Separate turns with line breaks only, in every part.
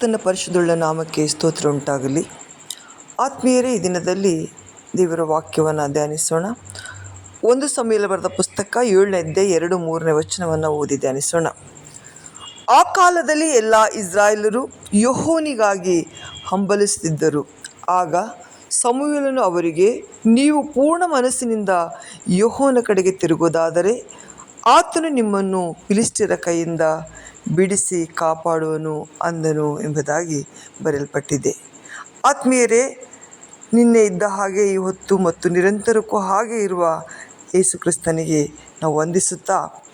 ತನ್ನ ಪರಿಶುದ್ಧುಳ್ಳ ನಾಮಕ್ಕೆ ಸ್ತೋತ್ರ ಉಂಟಾಗಲಿ. ಆತ್ಮೀಯರೇ, ಈ ದಿನದಲ್ಲಿ ದೇವರ ವಾಕ್ಯವನ್ನು ಧ್ಯಾನಿಸೋಣ. ಒಂದು ಸಮಯದಲ್ಲಿ ಬರೆದ ಪುಸ್ತಕ ಏಳನೇದ್ದೆ ಎರಡು ಮೂರನೇ ವಚನವನ್ನು ಓದಿ ಧ್ಯಾನಿಸೋಣ. ಆ ಕಾಲದಲ್ಲಿ ಎಲ್ಲ ಇಸ್ರಾಯೇಲರು ಯಹೋನಿಗಾಗಿ ಹಂಬಲಿಸುತ್ತಿದ್ದರು. ಆಗ ಸಮೂಹಲನು ಅವರಿಗೆ, ನೀವು ಪೂರ್ಣ ಮನಸ್ಸಿನಿಂದ ಯಹೋನ ಕಡೆಗೆ ತಿರುಗುವುದಾದರೆ ಆತನು ನಿಮ್ಮನ್ನು ಪಿಲಿಸ್ಟಿರ ಕೈಯಿಂದ ಬಿಡಿಸಿ ಕಾಪಾಡುವನು ಅಂದನು ಎಂಬುದಾಗಿ ಬರೆಯಲ್ಪಟ್ಟಿದೆ. ಆತ್ಮೀಯರೇ, ನಿನ್ನೆ ಇದ್ದ ಹಾಗೆ ಇವತ್ತು ಮತ್ತು ನಿರಂತರಕ್ಕೂ ಹಾಗೆ ಇರುವ ಯೇಸು ಕ್ರಿಸ್ತನಿಗೆ ನಾವು ವಂದಿಸುತ್ತಾ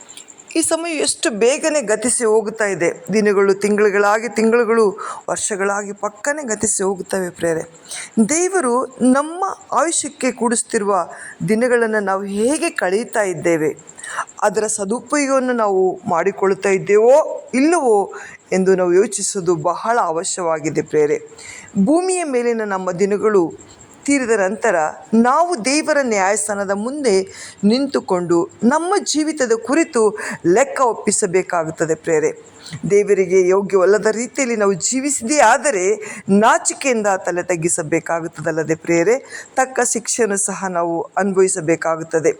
ಈ ಸಮಯ ಎಷ್ಟು ಬೇಗನೆ ಗತಿಸಿ ಹೋಗುತ್ತಾ ಇದೆ. ದಿನಗಳು, ತಿಂಗಳುಗಳಾಗಿ ತಿಂಗಳುಗಳು, ವರ್ಷಗಳಾಗಿ ಪಕ್ಕನೆ ಗತಿಸಿ ಹೋಗುತ್ತವೆ ಪ್ರೇರೆ ದೇವರು ನಮ್ಮ ಆಯುಷ್ಯಕ್ಕೆ ಕೂಡಿಸ್ತಿರುವ ದಿನಗಳನ್ನು ನಾವು ಹೇಗೆ ಕಳೀತಾ ಇದ್ದೇವೆ, ಅದರ ಸದುಪಯೋಗವನ್ನು ನಾವು ಮಾಡಿಕೊಳ್ಳುತ್ತಾ ಇದ್ದೇವೋ ಇಲ್ಲವೋ ಎಂದು ನಾವು ಯೋಚಿಸೋದು ಬಹಳ ಅವಶ್ಯವಾಗಿದೆ ಪ್ರೇರೆ ಭೂಮಿಯ ಮೇಲಿನ ನಮ್ಮ ದಿನಗಳು ತೀರಿದ ನಂತರ ನಾವು ದೇವರ ನ್ಯಾಯಸ್ಥಾನದ ಮುಂದೆ ನಿಂತುಕೊಂಡು ನಮ್ಮ ಜೀವಿತದ ಕುರಿತು ಲೆಕ್ಕ ಒಪ್ಪಿಸಬೇಕಾಗುತ್ತದೆ ಪ್ರೇರೆ. ದೇವರಿಗೆ ಯೋಗ್ಯವಲ್ಲದ ರೀತಿಯಲ್ಲಿ ನಾವು ಜೀವಿಸಿದೇ ಆದರೆ ನಾಚಿಕೆಯಿಂದ ತಲೆ ತಗ್ಗಿಸಬೇಕಾಗುತ್ತದಲ್ಲದೆ ಪ್ರೇರೆ ತಕ್ಕ ಶಿಕ್ಷೆಯನ್ನು ಸಹ ನಾವು ಅನುಭವಿಸಬೇಕಾಗುತ್ತದೆ.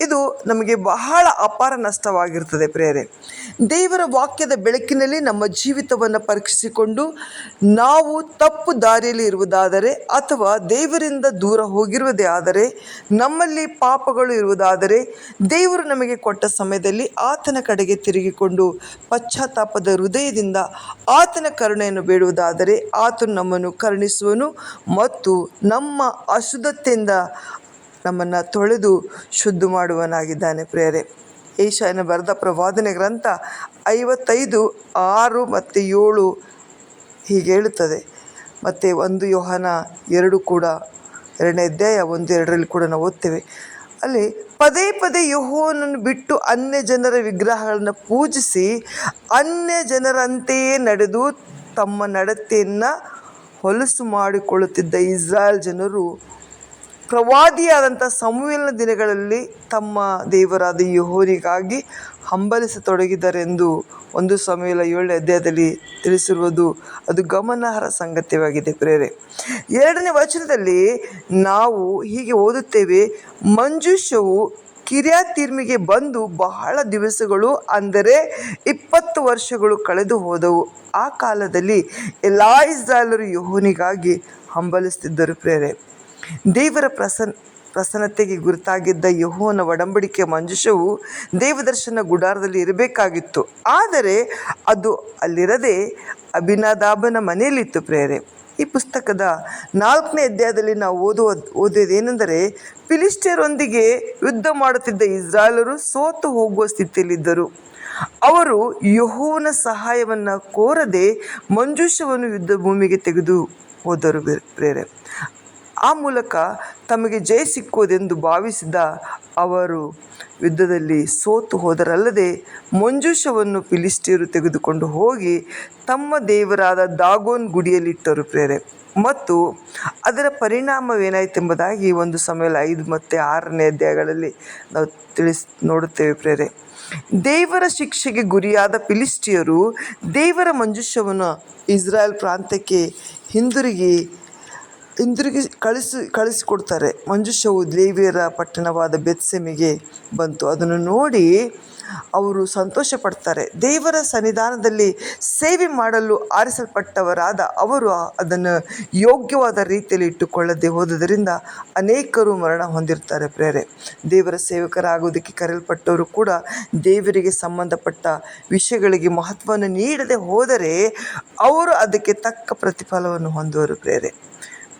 ಇದು ನಮಗೆ ಬಹಳ ಅಪಾರ ನಷ್ಟವಾಗಿರ್ತದೆ ಪ್ರೇರೆ ದೇವರ ವಾಕ್ಯದ ಬೆಳಕಿನಲ್ಲಿ ನಮ್ಮ ಜೀವಿತವನ್ನು ಪರೀಕ್ಷಿಸಿಕೊಂಡು ನಾವು ತಪ್ಪು ದಾರಿಯಲ್ಲಿ ಇರುವುದಾದರೆ ಅಥವಾ ದೇವರಿಂದ ದೂರ ಹೋಗಿರುವುದೇ ಆದರೆ, ನಮ್ಮಲ್ಲಿ ಪಾಪಗಳು ಇರುವುದಾದರೆ ದೇವರು ನಮಗೆ ಕೊಟ್ಟ ಸಮಯದಲ್ಲಿ ಆತನ ಕಡೆಗೆ ತಿರುಗಿಕೊಂಡು ಪಶ್ಚಾತ್ತಾಪದ ಹೃದಯದಿಂದ ಆತನ ಕರುಣೆಯನ್ನು ಬೇಡುವುದಾದರೆ ಆತನು ನಮ್ಮನ್ನು ಕರುಣಿಸುವನು ಮತ್ತು ನಮ್ಮ ಅಶುದ್ಧತೆಯಿಂದ ನಮ್ಮನ್ನು ತೊಳೆದು ಶುದ್ಧ ಮಾಡುವನಾಗಿದ್ದಾನೆ ಪ್ರೇರೆ ಏಷಾಯನ ಬರೆದ ಪ್ರವಾದನೆ ಗ್ರಂಥ ಐವತ್ತೈದು, ಆರು ಮತ್ತು ಏಳು ಹೀಗೆ ಹೇಳುತ್ತದೆ. ಮತ್ತು ಒಂದು ಯೋಹನ ಎರಡು ಕೂಡ, ಎರಡನೇ ಅಧ್ಯಾಯ ಒಂದು ಎರಡರಲ್ಲಿ ಕೂಡ ನಾವು ಓದ್ತೇವೆ. ಅಲ್ಲಿ ಪದೇ ಪದೇ ಯಹೋವನನ್ನು ಬಿಟ್ಟು ಅನ್ಯ ಜನರ ವಿಗ್ರಹಗಳನ್ನು ಪೂಜಿಸಿ ಅನ್ಯ ಜನರಂತೆಯೇ ನಡೆದು ತಮ್ಮ ನಡತೆಯನ್ನು ಹೊಲಸು ಮಾಡಿಕೊಳ್ಳುತ್ತಿದ್ದ ಇಸ್ರಾಯೇಲ್ ಜನರು ಪ್ರವಾದಿಯಾದಂಥ ಸಮುವೇಲನ ದಿನಗಳಲ್ಲಿ ತಮ್ಮ ದೇವರಾದ ಯಹೋರಿಗಾಗಿ ಹಂಬಲಿಸತೊಡಗಿದರೆಂದು ಒಂದು ಸಮಯಲ ಏಳನೇ ಅಧ್ಯಾಯದಲ್ಲಿ ತಿಳಿಸಿರುವುದು ಅದು ಗಮನಾರ್ಹ ಸಂಗತಿಯಾಗಿದೆ ಪ್ರೇರೆ. ಎರಡನೇ ವಚನದಲ್ಲಿ ನಾವು ಹೀಗೆ ಓದುತ್ತೇವೆ, ಮಂಜುಷವು ಕಿರ್ಯಾತೀರ್ಮಿಗೆ ಬಂದು ಬಹಳ ದಿವಸಗಳು, ಅಂದರೆ ಇಪ್ಪತ್ತು ವರ್ಷಗಳು ಕಳೆದು ಹೋದವು. ಆ ಕಾಲದಲ್ಲಿ ಎಲ್ಲ ಇಸ್ರಾಯೇಲರು ಯೆಹೋವನಿಗಾಗಿ ಹಂಬಲಿಸುತ್ತಿದ್ದರು ಪ್ರೇರೆ. ದೇವರ ಪ್ರಸನ್ನ ಪ್ರಸನ್ನತೆಗೆ ಗುರುತಾಗಿದ್ದ ಯಹೋವನ ಒಡಂಬಡಿಕೆ ಮಂಜುಷವು ದೇವದರ್ಶನ ಗುಡಾರದಲ್ಲಿ ಇರಬೇಕಾಗಿತ್ತು. ಆದರೆ ಅದು ಅಲ್ಲಿರದೆ ಅಭಿನಾದಾಬನ ಮನೆಯಲ್ಲಿತ್ತು ಪ್ರೇರೆ ಈ ಪುಸ್ತಕದ ನಾಲ್ಕನೇ ಅಧ್ಯಾಯದಲ್ಲಿ ನಾವು ಓದುವ, ಓದಿದೇನೆಂದರೆ ಫಿಲಿಸ್ಟಿಯರೊಂದಿಗೆ ಯುದ್ಧ ಮಾಡುತ್ತಿದ್ದ ಇಸ್ರಾಯೇಲರು ಸೋತು ಹೋಗುವ ಸ್ಥಿತಿಯಲ್ಲಿದ್ದರು. ಅವರು ಯಹೋವನ ಸಹಾಯವನ್ನು ಕೋರದೆ ಮಂಜುಷವನ್ನು ಯುದ್ಧ ಭೂಮಿಗೆ ತೆಗೆದು ಹೋದರು ಪ್ರೇರೆ ಆ ಮೂಲಕ ತಮಗೆ ಜಯ ಸಿಕ್ಕುವುದೆಂದು ಭಾವಿಸಿದ ಅವರು ಯುದ್ಧದಲ್ಲಿ ಸೋತು ಹೋದರಲ್ಲದೆ ಮಂಜುಷವನ್ನು ಫಿಲಿಸ್ಟೀರು ತೆಗೆದುಕೊಂಡು ಹೋಗಿ ತಮ್ಮ ದೇವರಾದ ದಾಗೋನ್ ಗುಡಿಯಲ್ಲಿಟ್ಟರು ಪ್ರೇರೆ. ಮತ್ತು ಅದರ ಪರಿಣಾಮವೇನಾಯಿತೆಂಬುದಾಗಿ ಒಂದು ಸಮಯ ಐದು ಮತ್ತು ಆರನೇ ಅಧ್ಯಾಯಗಳಲ್ಲಿ ನಾವು ತಿಳಿಸ್, ನೋಡುತ್ತೇವೆ ಪ್ರೇರೆ. ದೇವರ ಶಿಕ್ಷೆಗೆ ಗುರಿಯಾದ ಫಿಲಿಸ್ಟಿಯರು ದೇವರ ಮಂಜುಷವನ್ನು ಇಸ್ರಾಯೇಲ್ ಪ್ರಾಂತ್ಯಕ್ಕೆ ಹಿಂದಿರುಗಿ ಹಿಂದಿರುಗಿ ಕಳಿಸಿ, ಕಳಿಸಿಕೊಡ್ತಾರೆ. ಮಂಜುಷವು ದೇವಿಯರ ಪಟ್ಟಣವಾದ ಬೆತ್ಸೆಮಿಗೆ ಬಂತು. ಅದನ್ನು ನೋಡಿ ಅವರು ಸಂತೋಷ ಪಡ್ತಾರೆ ದೇವರ ಸನ್ನಿಧಾನದಲ್ಲಿ ಸೇವೆ ಮಾಡಲು ಆರಿಸಲ್ಪಟ್ಟವರಾದ ಅವರು ಅದನ್ನು ಯೋಗ್ಯವಾದ ರೀತಿಯಲ್ಲಿ ಇಟ್ಟುಕೊಳ್ಳದೆ ಹೋದುದರಿಂದ ಅನೇಕರು ಮರಣ ಹೊಂದಿರ್ತಾರೆ ಪ್ರೇರೆ. ದೇವರ ಸೇವಕರಾಗುವುದಕ್ಕೆ ಕರೆಯಲ್ಪಟ್ಟವರು ಕೂಡ ದೇವರಿಗೆ ಸಂಬಂಧಪಟ್ಟ ವಿಷಯಗಳಿಗೆ ಮಹತ್ವವನ್ನು ನೀಡದೆ ಹೋದರೆ ಅವರು ಅದಕ್ಕೆ ತಕ್ಕ ಪ್ರತಿಫಲವನ್ನು ಹೊಂದುವರು ಪ್ರೇರೆ.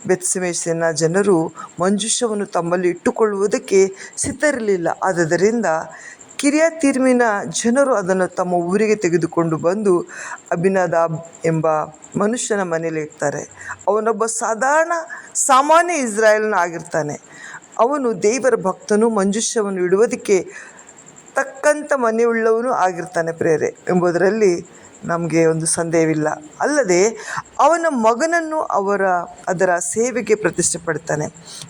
ಬೆತ್ಸಮೇಸಿನ ಜನರು ಮಂಜುಷವನ್ನು ತಮ್ಮಲ್ಲಿ ಇಟ್ಟುಕೊಳ್ಳುವುದಕ್ಕೆ ಸಿದ್ಧರಿರಲಿಲ್ಲ. ಆದುದರಿಂದ ಕಿರಿಯತೀರ್ಮಿನ ಜನರು ಅದನ್ನು ತಮ್ಮ ಊರಿಗೆ ತೆಗೆದುಕೊಂಡು ಬಂದು ಅಭಿನದಾಬ್ ಎಂಬ ಮನುಷ್ಯನ ಮನೆಯಲ್ಲಿ ಇರ್ತಾರೆ. ಅವನೊಬ್ಬ ಸಾಧಾರಣ, ಸಾಮಾನ್ಯ ಇಸ್ರಾಯೇಲ್ನ ಆಗಿರ್ತಾನೆ. ಅವನು ದೇವರ ಭಕ್ತನು ಮಂಜುಷ್ಯವನ್ನು ಇಡುವುದಕ್ಕೆ ತಕ್ಕಂಥ ಮನೆಯುಳ್ಳವನು ಆಗಿರ್ತಾನೆ ಪ್ರೇರೆ. ಎಂಬುದರಲ್ಲಿ ನಮಗೆ ಒಂದು ಸಂದೇಹವಿಲ್ಲ. ಅಲ್ಲದೆ ಅವನ ಮಗನನ್ನು ಅವರ, ಅದರ ಸೇವೆಗೆ ಪ್ರತಿಷ್ಠೆ ಪಡ್ತಾನೆ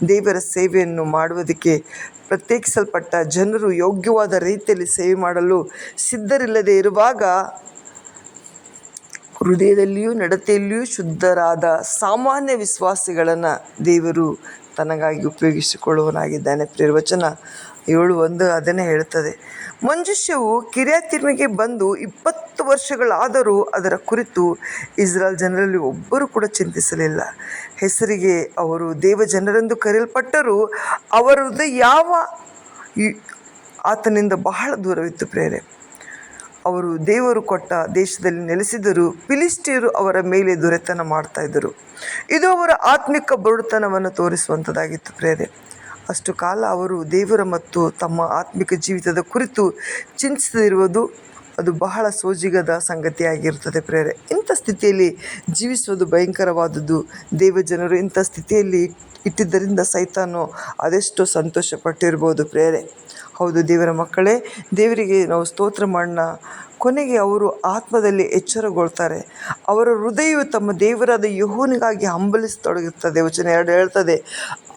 ದೇವರ ಸೇವೆಯನ್ನು ಮಾಡುವುದಕ್ಕೆ ಪ್ರತ್ಯೇಕಿಸಲ್ಪಟ್ಟ ಜನರು ಯೋಗ್ಯವಾದ ರೀತಿಯಲ್ಲಿ ಸೇವೆ ಮಾಡಲು ಸಿದ್ಧರಿಲ್ಲದೆ ಇರುವಾಗ ಹೃದಯದಲ್ಲಿಯೂ ನಡತೆಯಲ್ಲಿಯೂ ಶುದ್ಧರಾದ ಸಾಮಾನ್ಯ ವಿಶ್ವಾಸಿಗಳನ್ನು ದೇವರು ತನಗಾಗಿ ಉಪಯೋಗಿಸಿಕೊಳ್ಳುವನಾಗಿದ್ದಾನೆ ಪ್ರಿಯವಚನ ಏಳು ಒಂದು ಅದನ್ನೇ ಹೇಳುತ್ತದೆ. ಮಂಜುಷ್ಯವು ಕಿರ್ಯಾತಿರ್ಮಿಗೆ ಬಂದು ಇಪ್ಪತ್ತು ವರ್ಷಗಳಾದರೂ ಅದರ ಕುರಿತು ಇಸ್ರಾಲ್ ಜನರಲ್ಲಿ ಒಬ್ಬರು ಕೂಡ ಚಿಂತಿಸಲಿಲ್ಲ. ಹೆಸರಿಗೆ ಅವರು ದೇವ ಜನರೆಂದು ಕರೆಯಲ್ಪಟ್ಟರೂ ಅವರದ್ದು ಯಾವ ಆತನಿಂದ ಬಹಳ ದೂರವಿತ್ತು ಪ್ರೇರೆ. ಅವರು ದೇವರು ಕೊಟ್ಟ ದೇಶದಲ್ಲಿ ನೆಲೆಸಿದರೂ ಪಿಲಿಸ್ಟಿಯರು ಅವರ ಮೇಲೆ ದೊರೆತನ ಮಾಡ್ತಾ ಇದ್ದರು. ಇದು ಅವರ ಆತ್ಮಿಕ ಬರುಡುತನವನ್ನು ತೋರಿಸುವಂಥದ್ದಾಗಿತ್ತು ಪ್ರೇರೆ. ಅಷ್ಟು ಕಾಲ ಅವರು ದೇವರ ಮತ್ತು ತಮ್ಮ ಆತ್ಮಿಕ ಜೀವಿತದ ಕುರಿತು ಚಿಂತಿಸದಿರುವುದು ಅದು ಬಹಳ ಸೋಜಿಗದ ಸಂಗತಿಯಾಗಿರುತ್ತದೆ ಪ್ರೇರೆ. ಇಂಥ ಸ್ಥಿತಿಯಲ್ಲಿ ಜೀವಿಸುವುದು ಭಯಂಕರವಾದದ್ದು. ದೇವಜನರು ಇಂಥ ಸ್ಥಿತಿಯಲ್ಲಿ ಇಟ್ಟಿದ್ದರಿಂದ ಸೈತಾನು ಅದೆಷ್ಟು ಸಂತೋಷಪಟ್ಟಿರ್ಬೋದು ಪ್ರೇರೆ. ಹೌದು ದೇವರ ಮಕ್ಕಳೇ, ದೇವರಿಗೆ ನಾವು ಸ್ತೋತ್ರ ಮಾಡೋಣ ಕೊನೆಗೆ ಅವರು ಆತ್ಮದಲ್ಲಿ ಎಚ್ಚರಗೊಳ್ತಾರೆ. ಅವರ ಹೃದಯವು ತಮ್ಮ ದೇವರಾದ ಯಹೋನಿಗಾಗಿ ಹಂಬಲಿಸತೊಡಗುತ್ತದೆ. ವಚನ ಎರಡು ಹೇಳ್ತದೆ,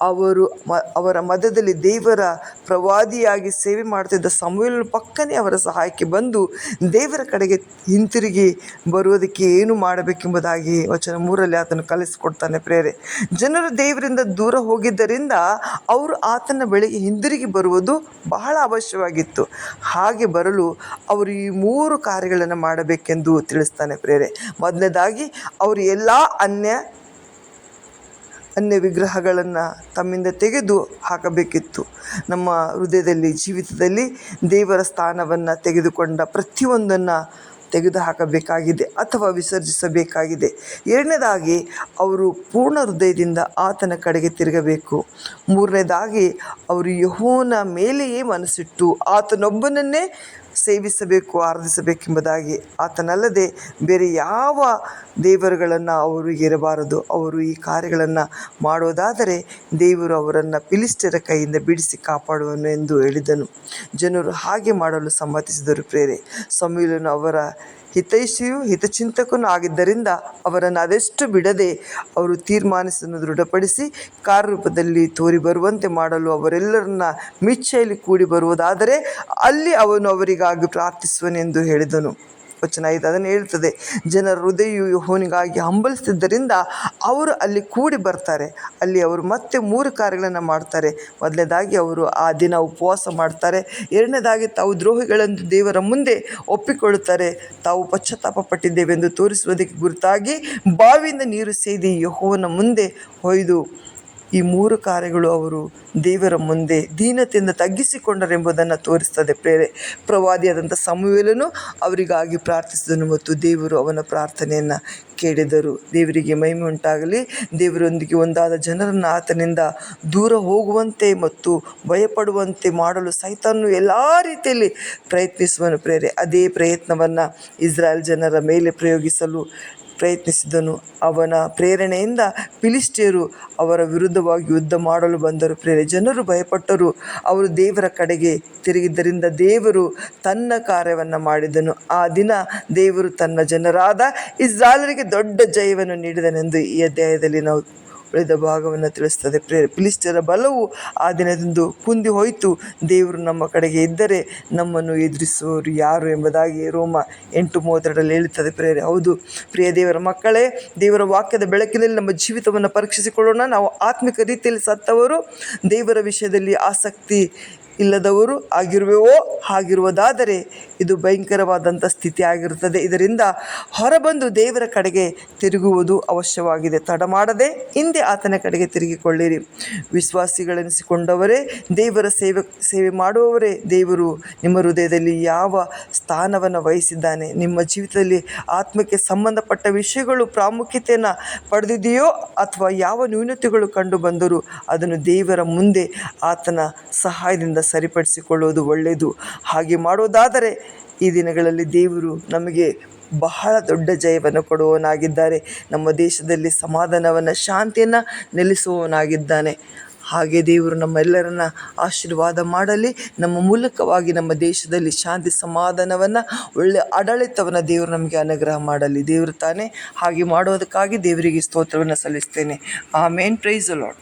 ಅವರು ಮ, ಅವರ ಮಧ್ಯದಲ್ಲಿ ದೇವರ ಪ್ರವಾದಿಯಾಗಿ ಸೇವೆ ಮಾಡ್ತಿದ್ದ ಸಮೂಹನ ಪಕ್ಕನೇ ಅವರ ಸಹಾಯಕ್ಕೆ ಬಂದು ದೇವರ ಕಡೆಗೆ ಹಿಂತಿರುಗಿ ಬರುವುದಕ್ಕೆ ಏನು ಮಾಡಬೇಕೆಂಬುದಾಗಿ ವಚನ ಮೂರಲ್ಲಿ ಆತನು ಕಲಿಸಿಕೊಡ್ತಾನೆ ಪ್ರೇರೆ ಜನರು ದೇವರಿಂದ ದೂರ ಹೋಗಿದ್ದರಿಂದ ಅವರು ಆತನ ಬೆಳೆಗೆ ಹಿಂದಿರುಗಿ ಬರುವುದು ಬಹಳ ಅವಶ್ಯವಾಗಿತ್ತು. ಹಾಗೆ ಬರಲು ಅವರು ಈ ಮೂರು ಕಾರ್ಯಗಳನ್ನು ಮಾಡಬೇಕೆಂದು ತಿಳಿಸ್ತಾನೆ ಪ್ರೇರೆ ಮೊದಲನೇದಾಗಿ, ಅವರು ಎಲ್ಲ ಅನ್ಯ ಅನ್ಯ ವಿಗ್ರಹಗಳನ್ನು ತಮ್ಮಿಂದ ತೆಗೆದು ಹಾಕಬೇಕಿತ್ತು. ನಮ್ಮ ಹೃದಯದಲ್ಲಿ, ಜೀವಿತದಲ್ಲಿ ದೇವರ ಸ್ಥಾನವನ್ನು ತೆಗೆದುಕೊಂಡ ಪ್ರತಿಯೊಂದನ್ನು ತೆಗೆದು ಹಾಕಬೇಕಾಗಿದೆ ಅಥವಾ ವಿಸರ್ಜಿಸಬೇಕಾಗಿದೆ. ಎರಡನೇದಾಗಿ, ಅವರು ಪೂರ್ಣ ಹೃದಯದಿಂದ ಆತನ ಕಡೆಗೆ ತಿರುಗಬೇಕು. ಮೂರನೇದಾಗಿ, ಅವರು ಯಹೋನ ಮೇಲೆಯೇ ಮನಸ್ಸಿಟ್ಟು ಆತನೊಬ್ಬನನ್ನೇ ಸೇವಿಸಬೇಕು, ಆರಾಧಿಸಬೇಕೆಂಬುದಾಗಿ ಆತನಲ್ಲದೆ ಬೇರೆ ಯಾವ ದೇವರುಗಳನ್ನು ಅವರು ಇರಬಾರದು ಅವರು ಈ ಕಾರ್ಯಗಳನ್ನು ಮಾಡೋದಾದರೆ ದೇವರು ಅವರನ್ನು ಪಿಲಿಸ್ಟರ ಕೈಯಿಂದ ಬಿಡಿಸಿ ಕಾಪಾಡುವನು ಎಂದು ಹೇಳಿದನು. ಜನರು ಹಾಗೆ ಮಾಡಲು ಸಮ್ಮತಿಸಿದರು ಪ್ರೇರೆ. ಸಮೀಲನು ಅವರ ಹಿತೈಷಿಯೂ ಹಿತಚಿಂತಕನೂ ಆಗಿದ್ದರಿಂದ ಅವರನ್ನು ಅದೆಷ್ಟು ಬಿಡದೆ ಅವರು ತೀರ್ಮಾನಿಸನ್ನು ದೃಢಪಡಿಸಿ ಕಾರ್ಯರೂಪದಲ್ಲಿ ತೋರಿ ಬರುವಂತೆ ಮಾಡಲು ಅವರೆಲ್ಲರನ್ನ ಮಿಚ್ಚೆಯಲ್ಲಿ ಕೂಡಿ ಬರುವುದಾದರೆ ಅಲ್ಲಿ ಅವನು ಅವರಿಗಾಗಿ ಪ್ರಾರ್ಥಿಸುವನೆಂದು ಹೇಳಿದನು. ವಚನ ಇದೆ ಅದನ್ನು ಹೇಳ್ತದೆ. ಜನರ ಹೃದಯವು ಯಹೋನಿಗಾಗಿ ಹಂಬಲಿಸ್ತಿದ್ದರಿಂದ ಅವರು ಅಲ್ಲಿ ಕೂಡಿ ಬರ್ತಾರೆ. ಅಲ್ಲಿ ಅವರು ಮತ್ತೆ ಮೂರು ಕಾರ್ಯಗಳನ್ನು ಮಾಡ್ತಾರೆ. ಮೊದಲನೇದಾಗಿ ಅವರು ಆ ದಿನ ಉಪವಾಸ ಮಾಡ್ತಾರೆ. ಎರಡನೇದಾಗಿ ತಾವು ದ್ರೋಹಿಗಳೆಂದು ದೇವರ ಮುಂದೆ ಒಪ್ಪಿಕೊಳ್ಳುತ್ತಾರೆ. ತಾವು ಪಶ್ಚಾತ್ತಾಪ ಪಟ್ಟಿದ್ದೇವೆಂದು ತೋರಿಸುವುದಕ್ಕೆ ಗುರುತಾಗಿ ಬಾವಿಯಿಂದ ನೀರು ಸೇದಿ ಯಹೋವನ ಮುಂದೆ ಹೊಯ್ದು ಈ ಮೂರು ಕಾರ್ಯಗಳು ಅವರು ದೇವರ ಮುಂದೆ ದೀನತೆಯಿಂದ ತಗ್ಗಿಸಿಕೊಂಡರೆಂಬುದನ್ನು ತೋರಿಸ್ತದೆ. ಪ್ರೇರೆ, ಪ್ರವಾದಿಯಾದಂಥ ಸಮುವೇಲನು ಅವರಿಗಾಗಿ ಪ್ರಾರ್ಥಿಸಿದನು ಮತ್ತು ದೇವರು ಅವನ ಪ್ರಾರ್ಥನೆಯನ್ನು ಕೇಳಿದರು. ದೇವರಿಗೆ ಮಹಿಮೆ ಉಂಟಾಗಲಿ. ದೇವರೊಂದಿಗೆ ಒಂದಾದ ಜನರನ್ನು ಆತನಿಂದ ದೂರ ಹೋಗುವಂತೆ ಮತ್ತು ಭಯಪಡುವಂತೆ ಮಾಡಲು ಸೈತಾನು ಎಲ್ಲ ರೀತಿಯಲ್ಲಿ ಪ್ರಯತ್ನಿಸುವನು. ಪ್ರೇರೆ, ಅದೇ ಪ್ರಯತ್ನವನ್ನು ಇಸ್ರಾಯೇಲ್ ಜನರ ಮೇಲೆ ಪ್ರಯೋಗಿಸಲು ಪ್ರಯತ್ನಿಸಿದನು. ಅವನ ಪ್ರೇರಣೆಯಿಂದ ಫಿಲಿಸ್ಟಿಯರು ಅವರ ವಿರುದ್ಧವಾಗಿ ಯುದ್ಧ ಮಾಡಲು ಬಂದರು. ಪ್ರೇರೆ ಜನರು ಭಯಪಟ್ಟರು. ಅವರು ದೇವರ ಕಡೆಗೆ ತಿರುಗಿದ್ದರಿಂದ ದೇವರು ತನ್ನ ಕಾರ್ಯವನ್ನು ಮಾಡಿದನು. ಆ ದಿನ ದೇವರು ತನ್ನ ಜನರಾದ ಇಸ್ರಾಯೇಲರಿಗೆ ದೊಡ್ಡ ಜಯವನ್ನು ನೀಡಿದನೆಂದು ಈ ಅಧ್ಯಾಯದಲ್ಲಿ ನಾವು ಉಳಿದ ಭಾಗವನ್ನು ತಿಳಿಸ್ತದೆ. ಪ್ರೇ ಪಿಲಿಸ್ಟರ ಬಲವು ಆ ದಿನದಂದು ಕುಂದಿ ಹೋಯಿತು. ದೇವರು ನಮ್ಮ ಕಡೆಗೆ ಇದ್ದರೆ ನಮ್ಮನ್ನು ಎದುರಿಸುವವರು ಯಾರು ಎಂಬುದಾಗಿ ರೋಮ ಎಂಟು ಮೂವತ್ತೆರಡರಲ್ಲಿ ಹೇಳುತ್ತದೆ. ಪ್ರೇರೆ ಹೌದು. ಪ್ರಿಯ ದೇವರ ಮಕ್ಕಳೇ, ದೇವರ ವಾಕ್ಯದ ಬೆಳಕಿನಲ್ಲಿ ನಮ್ಮ ಜೀವಿತವನ್ನು ಪರೀಕ್ಷಿಸಿಕೊಳ್ಳೋಣ. ನಾವು ಆತ್ಮಿಕ ರೀತಿಯಲ್ಲಿ ಸತ್ತವರು. ದೇವರ ವಿಷಯದಲ್ಲಿ ಆಸಕ್ತಿ ಇಲ್ಲದವರು ಆಗಿರುವೆವೋ, ಹಾಗಿರುವುದಾದರೆ ಇದು ಭಯಂಕರವಾದಂಥ ಸ್ಥಿತಿ ಆಗಿರುತ್ತದೆ ಇದರಿಂದ ಹೊರಬಂದು ದೇವರ ಕಡೆಗೆ ತಿರುಗುವುದು ಅವಶ್ಯವಾಗಿದೆ. ತಡ ಮಾಡದೆ ಹಿಂದೆ ಆತನ ಕಡೆಗೆ ತಿರುಗಿಕೊಳ್ಳಿರಿ. ವಿಶ್ವಾಸಿಗಳೆನಿಸಿಕೊಂಡವರೇ, ದೇವರ ಸೇವೆ ಸೇವೆ ಮಾಡುವವರೇ, ದೇವರು ನಿಮ್ಮ ಹೃದಯದಲ್ಲಿ ಯಾವ ಸ್ಥಾನವನ್ನು ವಹಿಸಿದ್ದಾನೆ, ನಿಮ್ಮ ಜೀವಿತದಲ್ಲಿ ಆತ್ಮಕ್ಕೆ ಸಂಬಂಧಪಟ್ಟ ವಿಷಯಗಳು, ಪ್ರಾಮುಖ್ಯತೆಯನ್ನು ಪಡೆದಿದೆಯೋ ಅಥವಾ ಯಾವ ನ್ಯೂನತೆಗಳು ಕಂಡು ಬಂದರೂ ಅದನ್ನು ದೇವರ ಮುಂದೆ ಆತನ ಸಹಾಯದಿಂದ ಸರಿಪಡಿಸಿಕೊಳ್ಳುವುದು ಒಳ್ಳೆಯದು. ಹಾಗೆ ಮಾಡುವುದಾದರೆ ಈ ದಿನಗಳಲ್ಲಿ ದೇವರು ನಮಗೆ ಬಹಳ ದೊಡ್ಡ ಜಯವನ್ನು ಕೊಡುವವನಾಗಿದ್ದಾರೆ. ನಮ್ಮ ದೇಶದಲ್ಲಿ ಸಮಾಧಾನವನ್ನು, ಶಾಂತಿಯನ್ನು ನೆಲೆಸುವವನಾಗಿದ್ದಾನೆ. ಹಾಗೆ ದೇವರು ನಮ್ಮೆಲ್ಲರನ್ನ ಆಶೀರ್ವಾದ ಮಾಡಲಿ. ನಮ್ಮ ಮೂಲಕವಾಗಿ ನಮ್ಮ ದೇಶದಲ್ಲಿ ಶಾಂತಿ, ಸಮಾಧಾನವನ್ನು ಒಳ್ಳೆಯ ಆಡಳಿತವನ್ನು ದೇವರು ನಮಗೆ ಅನುಗ್ರಹ ಮಾಡಲಿ. ದೇವರು ತಾನೇ ಹಾಗೆ ಮಾಡೋದಕ್ಕಾಗಿ ದೇವರಿಗೆ ಸ್ತೋತ್ರವನ್ನು ಸಲ್ಲಿಸ್ತೇನೆ. ಆ ಮೇನ್ ಪ್ರೈಸ್ ಲಾರ್ಡ್